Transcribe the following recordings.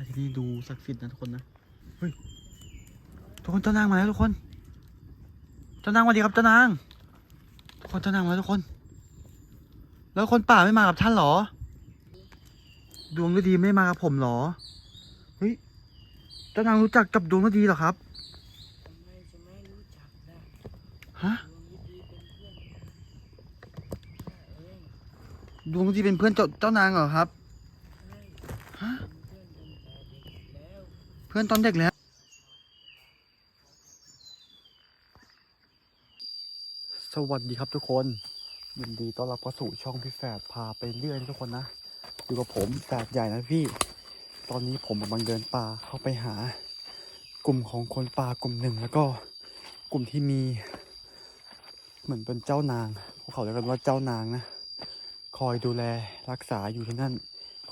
ถ้าที่นี่ดูศักดิ์สิทธิ์นะทุกคนนะเฮ้ยทุกคนเจ้านางมาแล้วทุกคน เจ้านางสวัสดีครับเจ้านาง ทุกคนเจ้านางมาแล้วทุกคน แล้วคนป่าไม่มากับท่านหรอ ดวงฤดีไม่มากับผมหรอ เฮ้ย เจ้านางรู้จักกับดวงฤดีเหรอครับฮะดวงดีเป็นเพื่อนเองดวงฤดีเป็นเพื่อนเจ้าเจ้านางเหรอครับ ใช่ ฮะ เพื่อนต้อนตอนเด็กแล้ว สวัสดีครับทุกคนยินดีต้อนรับเข้าสู่ช่องพี่แฝดพาไปเรื่อยนะทุกคนนะอยู่กับผมแฝดใหญ่นะพี่ ตอนนี้ผมกำลังเดินป่าเข้าไปหา กลุ่มของคนป่ากลุ่มหนึ่งแล้วก็กลุ่มที่มี เหมือนเป็นเจ้านางพวกเขาเรียกกันว่าเจ้านางนะคอยดูแลรักษาอยู่ที่นั่น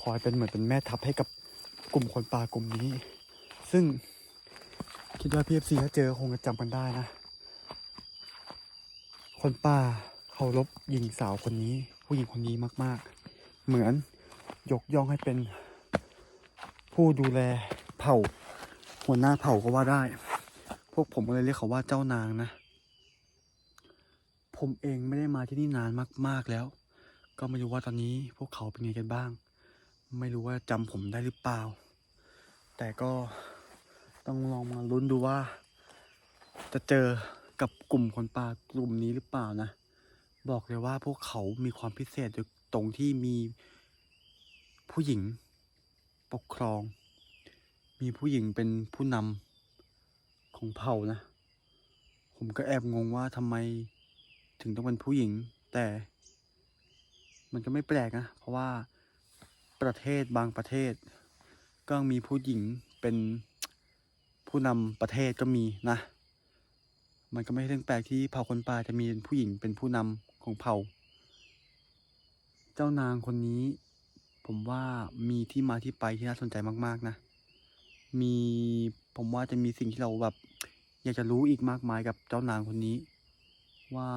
คอยเป็นเหมือนเป็นแม่ทัพให้กับกลุ่มคนป่ากลุ่มนี้ ซึ่งคิดว่าพีเอฟซีถ้าเจอคงจะจำกันได้นะ คนป่าเคารพหญิงสาวคนนี้ ผู้หญิงคนนี้มาก ๆ เหมือนยกย่องให้เป็น ผู้ดูแลเผ่า หัวหน้าเผ่าก็ว่าได้ พวกผมก็เลยเรียกเขาว่าเจ้านางนะ ผมเองไม่ได้มาที่นี่นานมาก ๆแล้ว ก็ไม่รู้ว่าตอนนี้พวกเขาเป็นไงกันบ้าง ไม่รู้ว่าจำผมได้หรือเปล่า แต่ก็ ต้องลองมาลุ้นดูว่า จะเจอกับกลุ่มคนป่ากลุ่มนี้หรือเปล่านะ บอกเลยว่าพวกเขามีความพิเศษตรงที่มีผู้หญิงปกครอง มีผู้หญิงเป็นผู้นำของเผ่านะ ผมก็แอบงงว่าทำไมถึงต้องเป็นผู้หญิง แต่ มันก็ไม่แปลกนะ เพราะว่าประเทศบางประเทศ ก็มีผู้หญิงเป็น ผู้นำประเทศก็มีนะ มันก็ไม่ใช่เรื่องแปลกที่เผ่าคนป่าจะมีผู้หญิงเป็นผู้นำของเผ่า เจ้านางคนนี้ ผมว่ามีที่มาที่ไปที่น่าสนใจมาก ๆนะ มีผมว่าจะมีสิ่งที่เราแบบอยากจะรู้อีกมากมายกับเจ้านางคนนี้ ว่า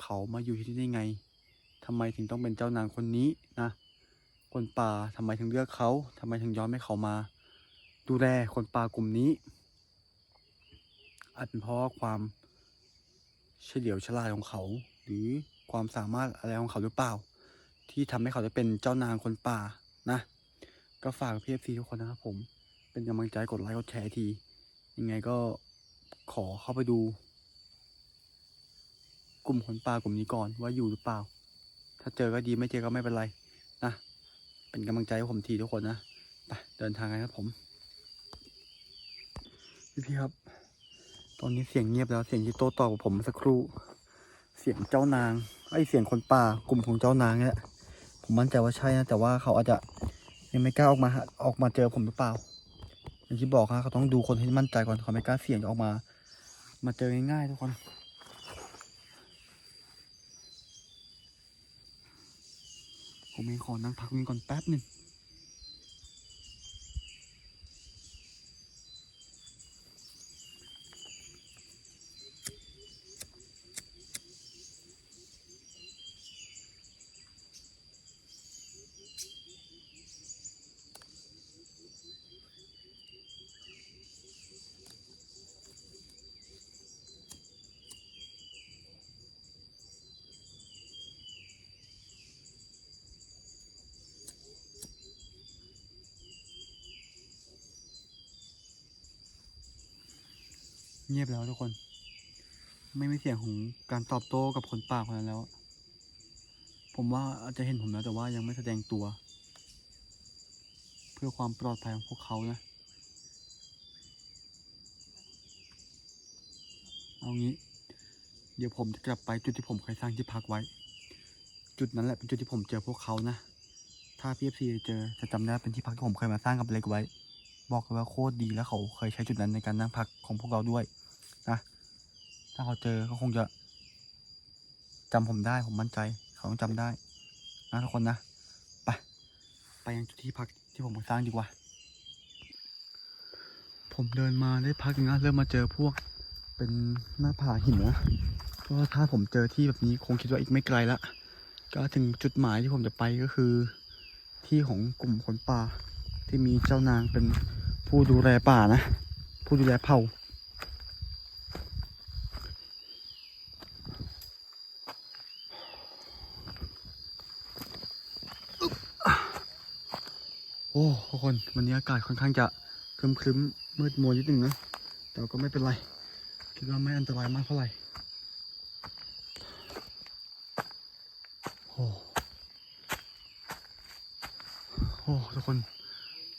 เขามาอยู่ที่นี่ได้ไงทำไมถึงต้องเป็นเจ้านางคนนี้นะ คนป่าทำไมถึงเลือกเขาทำไมถึงย้อมให้เขามา ดูแลคนป่ากลุ่มนี้ อาจเป็นเพราะความเฉลียวฉลาดของเขา หรือความสามารถอะไรของเขาหรือเปล่า ที่ทำให้เขาได้เป็นเจ้านางคนป่านะ ก็ฝากพี่เอฟซีทุกคนนะครับผมเป็นกำลังใจกดไลค์กดแชร์ที ยังไงก็ขอเข้าไปดู กลุ่มคนป่ากลุ่มนี้ก่อนว่าอยู่หรือเปล่า ถ้าเจอก็ดีไม่เจอก็ไม่เป็นไรนะเป็นกำลังใจให้ผมทีทุกคนนะไปเดินทางกันครับผม พี่ครับ ตอนนี้เสียงเงียบแล้ว เสียงที่โต้ตอบกับผมสักครู่ เสียงเจ้านาง ไอเสียงคนป่ากลุ่มของเจ้านางเนี่ยผมมั่นใจว่าใช่นะ แต่ว่าเขาอาจจะยังไม่กล้าออกมาออกมาเจอผมหรือเปล่า อย่างที่บอกครับเขาต้องดูคนให้มั่นใจก่อนเขาไม่กล้าเสี่ยงออกมา มาเจอง่ายๆทุกคนผมเองขอนั่งพักนี้ก่อนแป๊บหนึ่ง เงียบแล้วทุกคน ไม่มีเสียงของการตอบโต้กับคนป่าคนนั้นแล้ว ผมว่าอาจจะเห็นผมแล้วแต่ว่ายังไม่แสดงตัว เพื่อความปลอดภัยของพวกเขานะ เอางี้ เดี๋ยวผมจะกลับไปจุดที่ผมเคยสร้างที่พักไว้ จุดนั้นแหละเป็นจุดที่ผมเจอพวกเขานะ ถ้าพี่เอฟซีเจอจะจำได้เป็นที่พักที่ผมเคยมาสร้างกับเล็กไว้บอกเลยว่าโคตรดีแล้วเขาเคยใช้จุดนั้นในการนั่งพักของพวกเราด้วย ถ้าเขาเจอก็คงจะจำผมได้ผมมั่นใจเขาต้องจำได้นะทุกคนนะไปไปยังจุดที่พักที่ผมสร้างดีกว่า ผมเดินมาได้พักนึงนะเริ่มมาเจอพวกเป็นหน้าผาหินนะก็ถ้าผมเจอที่แบบนี้คงคิดว่าอีกไม่ไกลละก็ถึงจุดหมายที่ผมจะไปก็คือ ที่ของกลุ่มคนป่าที่มีเจ้านางเป็นผู้ดูแลป่านะ ผู้ดูแลเผ่า โอ้ทุ กคนวันนี้อากาศค่อนข้างจะครึมครึมมืดมัวนิดหนึ่งนะแต่ก็ไม่เป็นไร คิดว่าไม่อันตรายมากเท่าไหร่โอ้โอ้ทุกคน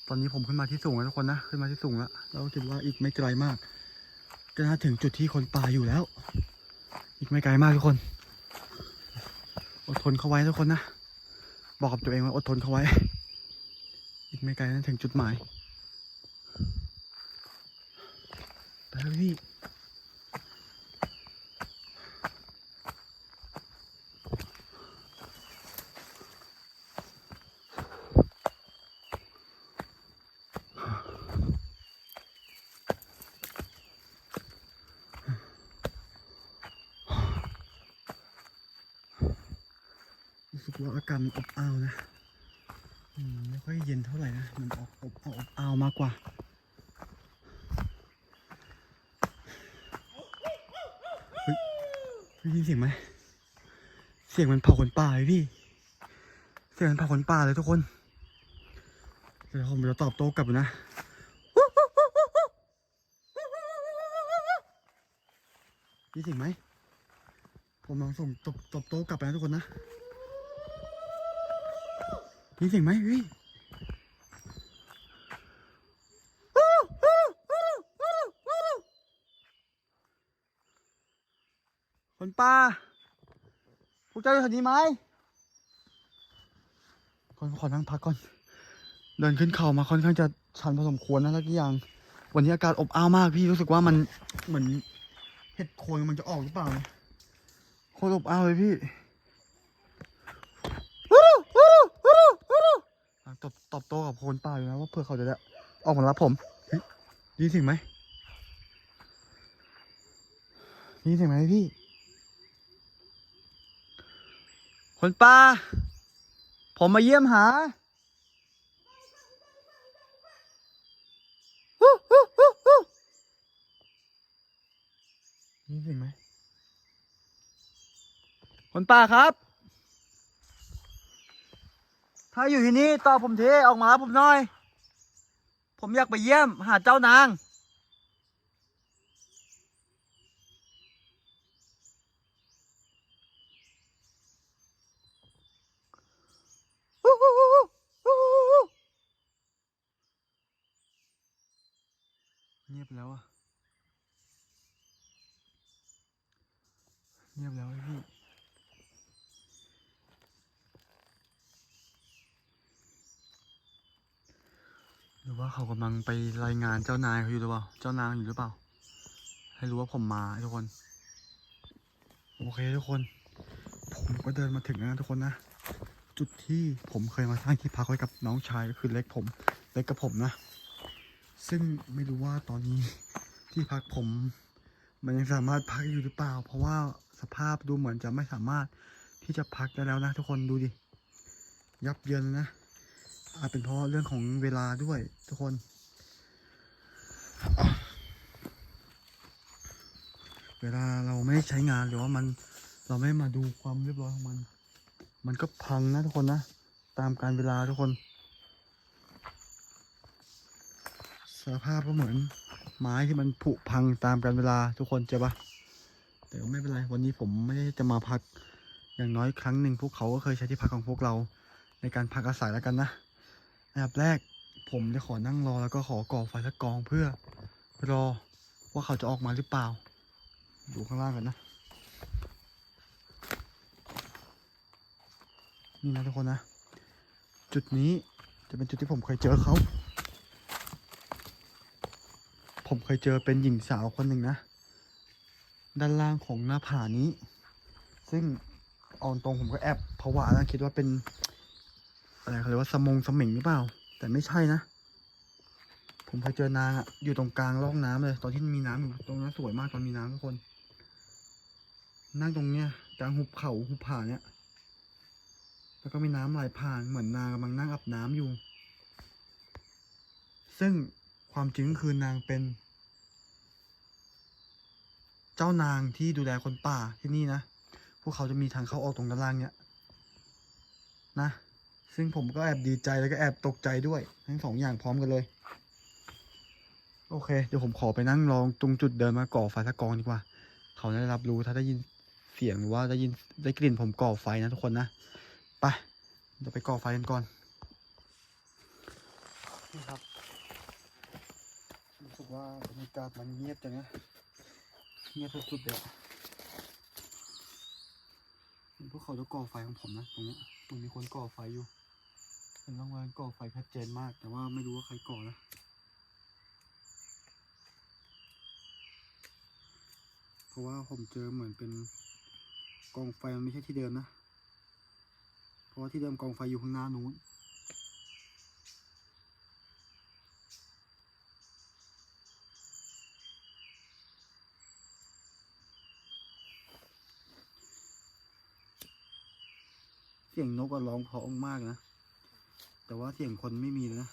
ตอนนี้ผมขึ้นมาที่สูงแล้วทุกคนนะขึ้นมาที่สูงแล้วแล้วคิดว่าอีกไม่ไกลมาก ก็น่าถึงจุดที่คนป่าอยู่แล้ว อีกไม่ไกลมากทุกคน อดทนเข้าไว้ทุกคนนะบอกกับตัวเองว่าอดทนเข้าไว้ อีกไม่ไกลนะถึงจุดหมายไปเลยพี่รู้สึกว่าอากาศมันอบอ้าวนะ อืมไม่ค่อยเย็นเท่าไหร่นะ มันออกอบอ้าวอบอ้าวมากกว่า เฮ้ยได้ยินเสียงไหม เสียงมันเผาขนป่าเลยพี่ เสียงมันเผาขนป่าเลยทุกคน เดี๋ยวผมจะตอบโต้กลับนะมีเสียงไหม ผมลองส่งตบตบโต้กลับไปนะทุกคนนะมีเสียงไหมพี่คนป่า เจ้าอยู่แถวนี้ไหมคนขอนั่งพักก่อน เดินขึ้นเขามาค่อนข้างจะชันพอสมควรนะแล้วก็อย่าง วันนี้อากาศอบอ้าวมากพี่รู้สึกว่ามันเหมือนเห็ดโคนมันจะออกหรือเปล่าเนี่ยโคตรอบอ้าวเลยพี่อะตบตอบโต้กับโคนป่าอยู่นะว่าเพื่อเขาจะได้ออกมารับผมยินเสียงไหมด้ยินเสียงไหมพี่ คนป่าผมมาเยี่ยมหาฮู้ฮู้ฮู้ได้ยินไหมคนป่าครับ ถ้าอยู่ที่นี่ตอบผมทีออกมาผมหน่อย ผมอยากไปเยี่ยมหาเจ้านาง เงียบแล้วอะเงียบแล้วพี่ หรือว่าเขากำลังไปรายงานเจ้านายเขาอยู่หรือเปล่า เจ้านางอยู่หรือเปล่า ให้รู้ว่าผมมาทุกคน โอเคทุกคน ผมก็เดินมาถึงแล้วนะทุกคนนะ จุดที่ผมเคยมาสร้างที่พักไว้กับน้องชายก็คือเล็กผม เล็กกับผมนะ ซึ่งไม่รู้ว่าตอนนี้ที่พักผม มันยังสามารถพักอยู่หรือเปล่า เพราะว่าสภาพดูเหมือนจะไม่สามารถที่จะพักได้แล้วนะ ทุกคนดูดิ ยับเยินนะ อาจเป็นเพราะเรื่องของเวลาด้วยทุกคน เวลาเราไม่ใช้งานหรือว่ามันเราไม่มาดูความเรียบร้อยของมัน มันก็พังนะทุกคนนะ ตามการเวลาทุกคน สภาพก็เหมือนไม้ที่มันผุพังตามการเวลาทุกคนเจอปะแต่ก็ไม่เป็นไร วันนี้ผมไม่ได้จะมาพัก อย่างน้อยครั้งหนึ่งพวกเขาก็เคยใช้ที่พักของพวกเราในการพักอาศัยแล้วกันนะอันดับแรกผมจะขอนั่งรอแล้วก็ขอก่อไฟสักกองเพื่อรอว่าเขาจะออกมาหรือเปล่า ดูข้างล่างกันนะ นี่นะทุกคนนะ จุดนี้จะเป็นจุดที่ผมเคยเจอเขา ผมเคยเจอเป็นหญิงสาวคนหนึ่งนะ ด้านล่างของหน้าผานี้ ซึ่งเอาตรงผมก็แอบผวานะคิดว่าเป็น อะไรเขาเรียกว่าสมงสมิงหรือเปล่า แต่ไม่ใช่นะ ผมเคยเจอนางอะอยู่ตรงกลางร่องน้ำเลย ตอนที่มีน้ำอยู่ตรงนั้นสวยมากตอนมีน้ำทุกคน นั่งตรงเนี้ยกลางหุบเขาหุบผาเนี้ยแล้วก็มีน้ำไหลผ่านเหมือนนางกำลังนั่งอาบน้ำอยู่ ซึ่ง ความจริงก็คือนางเป็น เจ้านางที่ดูแลคนป่าที่นี่นะ พวกเขาจะมีทางเข้าออกตรงด้านล่างเนี่ยนะ ซึ่งผมก็แอบดีใจแล้วก็แอบตกใจด้วย ทั้งสองอย่างพร้อมกันเลย โอเค เดี๋ยวผมขอไปนั่งรองตรงจุดเดินมาก่อไฟสักกองดีกว่า เขาจะได้รับรู้ถ้าได้ยินเสียงหรือว่าได้ยินได้กลิ่นผมก่อไฟนะทุกคนนะ ไป เดี๋ยวไปก่อไฟกันก่อนนี่ครับ ว่าบรรยากาศมันเงียบจังนะเงียบสุดๆเลยอะพวกเขาจะก่อไฟของผมนะตรงนี้มันมีคนก่อไฟอยู่เป็นร่องรอยก่อไฟชัดเจนมาก แต่ว่าไม่รู้ว่าใครก่อนะเพราะว่าผมเจอเหมือนเป็นกองไฟมันไม่ใช่ที่เดิมนะ เพราะว่าที่เดิมกองไฟอยู่ข้างหน้านู้น สียงนกก็ร้องเพราะมากนะ แต่ว่าเสียงคนไม่มีเลยนะ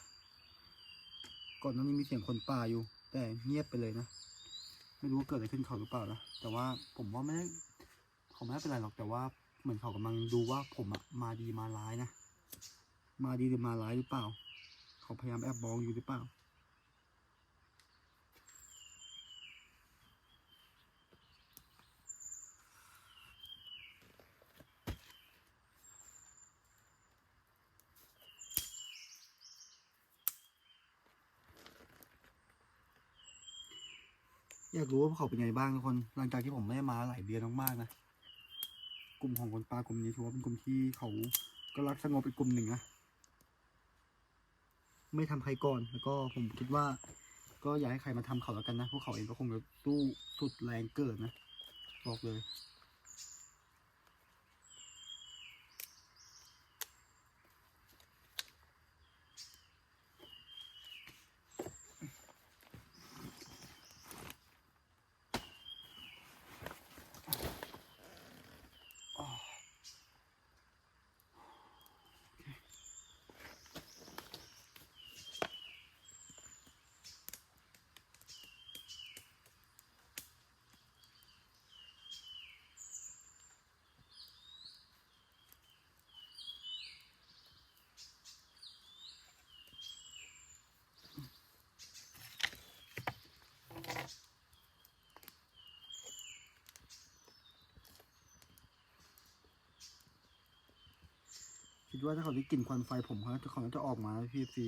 ก่อนหน้านี้มีเสียงคนป่าอยู่ แต่เงียบไปเลยนะ ไม่รู้ว่าเกิดอะไรขึ้นเขาหรือเปล่านะ แต่ว่าผมว่าไม่ได้เขาไม่ได้เป็นไรหรอก แต่ว่าเหมือนเขากำลังดูว่าผมอะมาดีมาร้ายนะ มาดีหรือมาร้ายหรือเปล่า เขาพยายามแอบมองอยู่หรือเปล่า อยากรู้ว่าพวกเขาเป็นไงบ้างทุกคน หลังจากที่ผมไม่มาหลายเดือนมากๆนะ กลุ่มของคนปลากลุ่มนี้ถือว่าเป็นกลุ่มที่เขาก็รักสงบเป็นกลุ่มหนึ่งนะ ไม่ทำใครก่อน แล้วก็ผมคิดว่า ก็อย่าให้ใครมาทำเขาแล้วกันนะ พวกเขาเองก็คงจะสู้สุดแรงเกิดนะ บอกเลย คิดว่าถ้าเขาได้กลิ่นควันไฟผมเขาจะเขาจะออกมาพี่ซี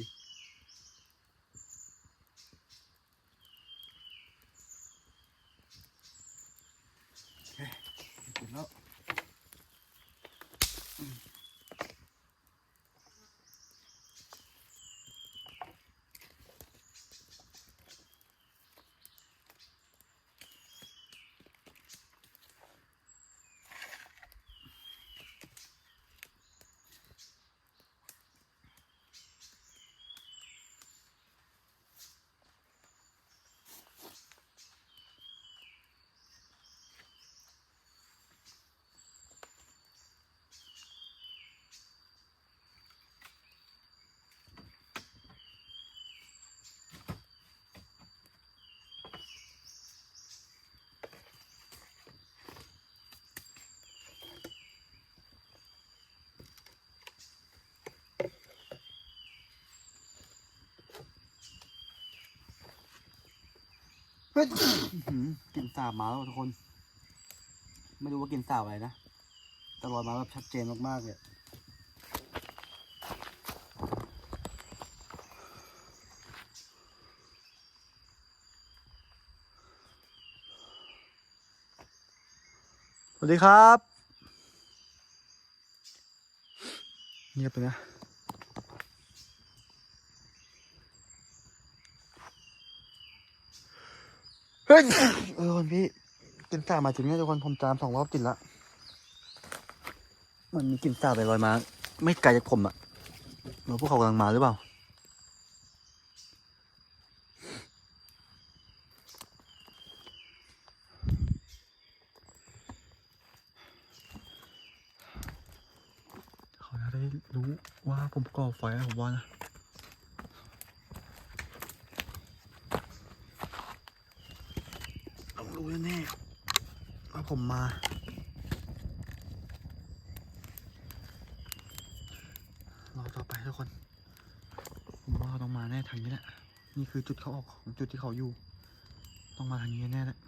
ฮ้ยอื้อหือกลิ่นสาบมาแล้วทุกคน ไม่รู้ว่ากลิ่นสาบอะไรนะแต่ลอยมาแบบชัดเจนมากๆเลยสวัสดีครับ เงียบไปนะ ฮ้ยเออคนพี่กินสาบมาถึงเนี่ยทุกคนผมจามสองรอบติดละมันมีกินสาบลอยมาไม่ไกลจากผมอะหรือพวกเขากำลังมาหรือเปล่าเขาน่าได้รู้ว่าผมก่อไฟแล้วผมว่านะ รู้แน่ว่าผมมา รอต่อไปทุกคน ผมว่าเขาต้องมาแน่ทางนี้แหละ นี่คือจุดเขาออกของจุดที่เขาอยู่ ต้องมาทางนี้แน่แหละ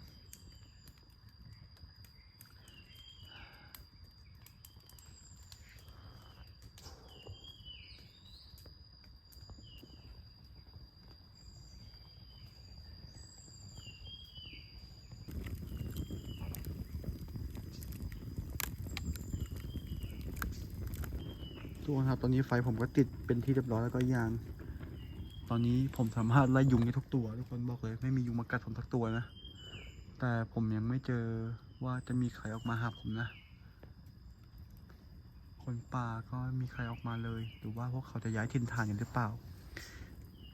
ทุกคนครับ ตอนนี้ไฟผมก็ติดเป็นที่เรียบร้อยแล้วก็ยาง ตอนนี้ผมสามารถไล่ยุงได้ทุกตัว ทุกคนบอกเลยไม่มียุงมากัดผมสักตัวนะ แต่ผมยังไม่เจอว่าจะมีใครออกมาหาผมนะ คนป่าก็ไม่มีใครออกมาเลยหรือว่าพวกเขาจะย้ายถิ่นฐานกันหรือเปล่า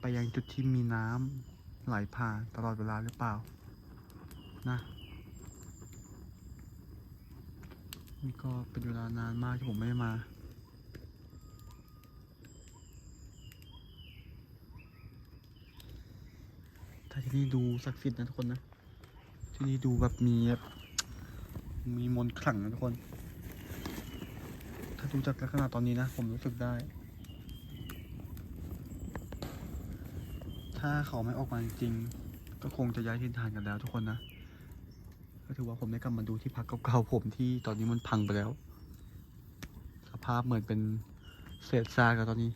ไปยังจุดที่มีน้ำไหลผ่านตลอดเวลาหรือเปล่า นะนี่ก็เป็นเวลานานมากที่ผมไม่ได้มา ที่นี่ดูศักดิ์สิทธิ์นะทุกคนนะ ที่นี่ดูแบบมีแบบมีมนต์ขลังนะทุกคน ถ้าดูจากลักษณะตอนนี้นะ ผมรู้สึกได้ ถ้าเขาไม่ออกมาจริง ก็คงจะย้ายถิ่นฐานกันแล้วทุกคนนะ ก็ถือว่าผมได้กลับมาดูที่พักเก่าๆผมที่ตอนนี้มันพังไปแล้ว สภาพเหมือนเป็นเศษซากแล้วตอนนี้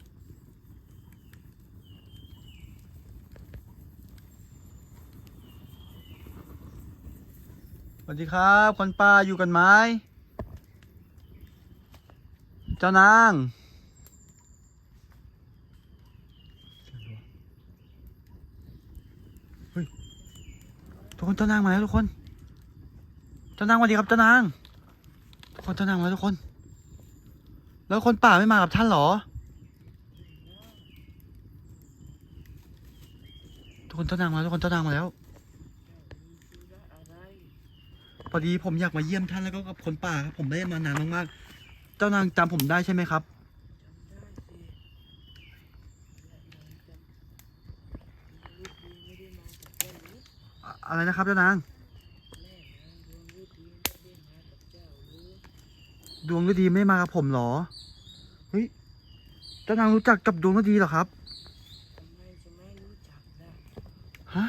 วัสดีครับคนป้าอยู่กันไหมเจ้านางเฮ้ยทุกคนเจ้านางมาแล้วทุกคน เจ้านางสวัสดีครับเจ้านาง ทุกคนเจ้านางมาแล้วทุกคน แล้วคนป่าไม่มากับท่านหรอ ทุกคนเจ้านางมาแล้วทุกคนเจ้านางมาแล้ว มีธุระอะไร พอดีผมอยากมาเยี่ยมท่านแล้วก็กับคนป่าครับผมได้มานานมากๆ เจ้านางจำผมได้ใช่ไหมครับจำได้สิและนางจำลูกดีไม่ได้มากับเจ้าหรือะไรนะครับเจ้านาง ดวงฤดีไม่มากับเจ้าหาผมเหรอ เฮ้ย เจ้านางรู้จักกับดวงฤดีเหรอครับ ฮะ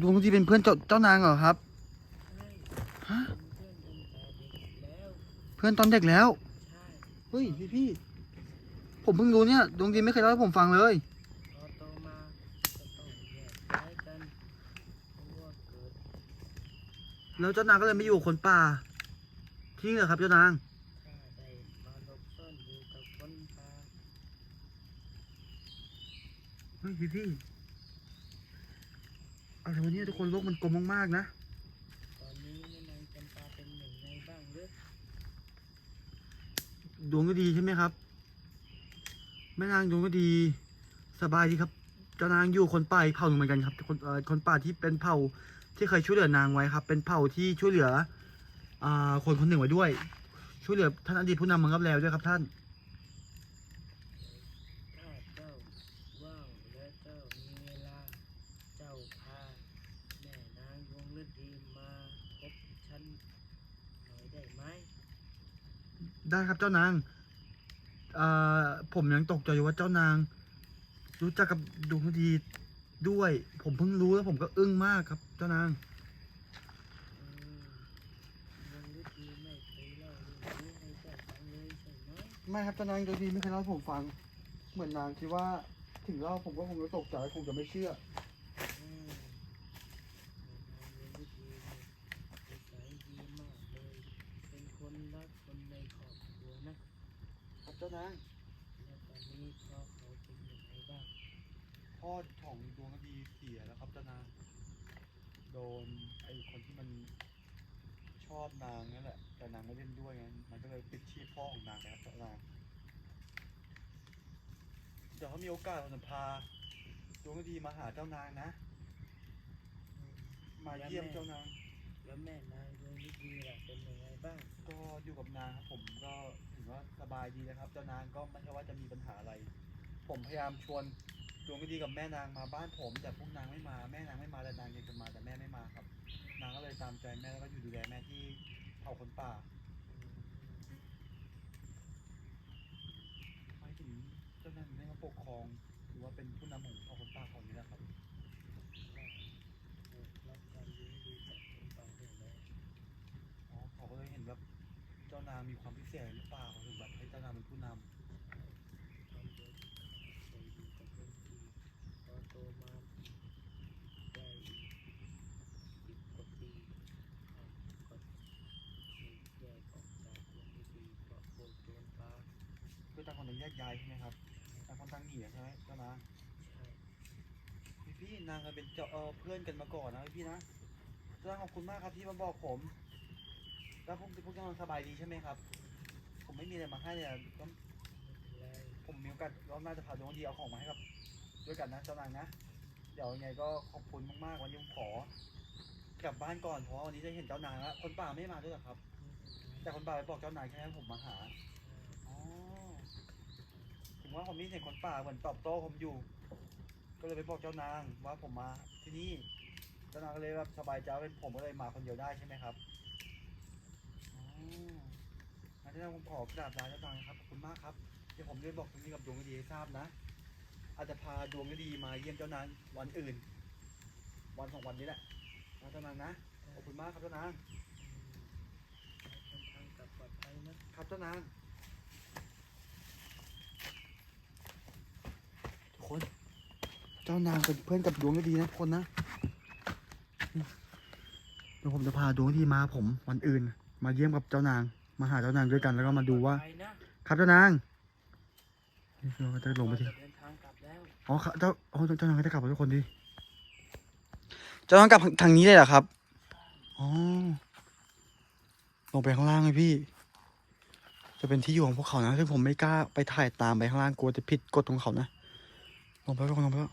ดวงฤดีเป็นเพื่อนเป็นเพื่อนเจ้าเจ้านางเหรอครับฮะเพื่อนตอนเด็กแล้วเฮ้ยพี่พี่ผมเพิ่งรู้เนี่ยดวงฤดีไม่เคยเล่าให้ผมฟังเลย พอโตมาก็ต้องแยกย้ายกันเพราะว่าเกิดแล้วเจ้านางก็เลยไม่อยู่กับคนป่าที่นี่เหรอครับเจ้านาง ข้าได้มาหลบซ่อนอยู่กับคนป่าเฮ้ยพี่พี่ อะไรวะเนี่ยทุกคนโลกมันกลมมากๆนะ ตอนนี้แม่นางจำปาเป็นอย่างไรบ้างหรือดวงก็ดีใช่ไหมครับ แม่นางดวงก็ดีสบายดีครับเจ้านางอยู่คนป่าอีกเผ่าหนึ่งเหมือนกันครับคนเอ่อคนป่าที่เป็นเผ่าที่เคยช่วยเหลือนางไว้ครับ เป็นเผ่าที่ช่วยเหลืออ่าคนคนหนึ่งไว้ด้วย ช่วยเหลือท่านอดีตผู้นำเมืองรับแล้วด้วยครับท่าน ถ้าเจ้าว่างและเจ้ามีเวลา เจ้าพาแม่นางดวงฤดีมาพบฉันหน่อยได้ไหม ได้ครับเจ้านางอ่าผมยังตกใจอยู่ว่าเจ้านาง รู้จักกับดวงดีด้วย ผมเพิ่งรู้แล้วผมก็อึ้งมากครับ เจ้านางอืมดวงฤดีไม่เคยเล่าเรื่องนี้ให้เจ้าฟังเลยใช่ไหมไม่ครับเจ้านางดวงดีไม่เคยเล่าให้ผมฟัง เหมือนนางคิดว่า ถึงเล่าผมก็คงจะตกใจคงจะไม่เชื่อมแม่นางดวงฤดีเนี่ยนิสัยดีมากเลย เป็นคนรักคนในครอบครัวนะ ครับ เจ้านางแล้วตอนนี้พ่อเขาเป็นยังไงบ้างพ่อของดวงดีเสียแล้วครับเจ้านางโดนไอ้คนที่มันชอบนางนั่นแหละ แต่นางไม่เล่นด้วยไงมันก็เลยปิดชีพพ่อของนางนะครับเจ้านางเดี๋ยวเขามีโอกาสผมจะพาดวงดีมาหาเจ้านางนะอืมมาเยี่ยมเจ้านางแล้วแม่นางดวงฤดีล่ะเป็นยังไงบ้าง ก็อยู่กับนางครับผมก็ถือว่าส บายดีนะครับ เจ้านางก็ไม่ใช่ว่าจะมีปัญหาอะไร ผมพยายามชวนดวงไม่ดีกับแม่นางมาบ้านผมแต่พวกนางไม่มาแม่นางไม่มาแต่นางยังจะมาแต่แม่ไม่มาครับ นางก็เลยตามใจแม่แล้วก็อยู่ดูแลแม่ที่เผ่าคนป่าหมายถึงเจ้านายไม่มาปกครองหรือว่าเป็นผู้นำของเผ่าคนป่าเขานี้นะครับรับอ๋อเขาก็เลยเห็นแบบเจ้านางมีความพิเศษหรือเปล่าเขาถึงแบบให้เจ้านางเป็นผู้นำ ตอนเด็กเคยอยู่กับเพื่อนที่พอโตมาได้สิบกว่าปีอะก็มีแยกออกจากวงไม่ดีเพราะพวกโจรป่า คือต่างคนต่างแย กย้ายใช่ไหมครับต่างคนต่างหนีอะใช่ไหมเจ้านางพี่พี่นางเคยเป็นเจ้าเออเพื่อนกันมาก่อนนะพี่นะเจ้านางขอบคุณมากครับที่มาบอกผม แล้วพวกพวกเจ้านางสบายดีใช่ไหมครับ ผมไม่มีอะไรมาให้เลยอะก็ผมมีโอกาสรอบหน้าจะพาดวงดีเอาของมาให้กับด้วยกันนะเจ้านางนะ เดี๋ยวยังไงก็ขอบคุณมากๆวันนี้ผมขอกลับบ้านก่อนเพราะวันนี้จะเห็นเจ้านางแล้วคนป่าไม่มาด้วยเหรอครับ แต่คนป่าไปบอกเจ้านายแค่ให้ผมมาหา ถึงว่าผมนี่เห็นคนป่าเหมือนตอบโต้ผมอยู่ ก็เลยไปบอกเจ้านางว่าผมมาที่นี่เจ้านางก็เลยแบบสบายใจว่าเป็นผมก็เลยมาคนเดียวได้ใช่ไหมครับอ๋องั้นเจ้านางผมขอกราบลาเจ้านางนะครับขอบคุณมากครับเดี๋ยวผมจะบอกตรงนี้กับดวงฤดีให้ทราบนะ อาจจะพาดวงฤดีมาเยี่ยมเจ้านางวันอื่น วันสองวันนี้แหละนะเจ้านางนะขอบคุณมากครับเจ้านางเดินทางกลับปลอดภัยนะครับเจ้านางทุก คน เจ้านางเป็นเพื่อนกับดวงฤดีนะทุกคนนะเดี๋ยวผมจะพาดวงฤดีมาผมวันอื่น มาเยี่ยมกับเจ้านาง มาหาเจ้านางด้วยกันแล้วก็มาดูว่าปลอภัยนะครับเจ้านางนี่คือเราก็จะลงไปทีเราจะเดินทางกลับแล้วอ๋อครับเจ้าอ๋อเจ้านางก็จะกลับมาทุกคนดิเจ้านางกลับทางนี้เลยเหรอครับอ๋อลงไปข้างล่างเลยพี่ จะเป็นที่อยู่ของพวกเขานะซึ่งผมไม่กล้าไปถ่ายตามไปข้างล่างกลัวจะผิดกฎของเขานะ ลงไปแล้วลงไปแล้ว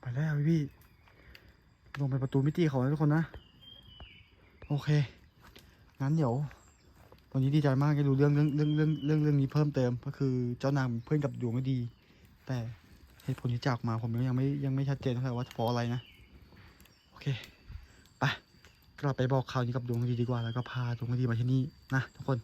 ไปแล้วพี่ ลงไปประตูมิติเขานะทุกคนนะ โอเค งั้นเดี๋ยววันนี้ดีใจมากที่รู้เรื่องเรื่องเรื่องเรื่องเรื่องเรื่องนี้เพิ่มเติม ก็คือเจ้านางเพื่อนกับดวงไม่ดี แต่เหตุผลที่จากมาผมยังไม่ยังไม่ชัดเจนเท่าไหร่ว่าเพราะอะไรนะ โอเค กลับไปบอกข่าวนี้กับดวงดีดีกว่าแล้วก็พาดวงดีมาที่นี่นะทุกคน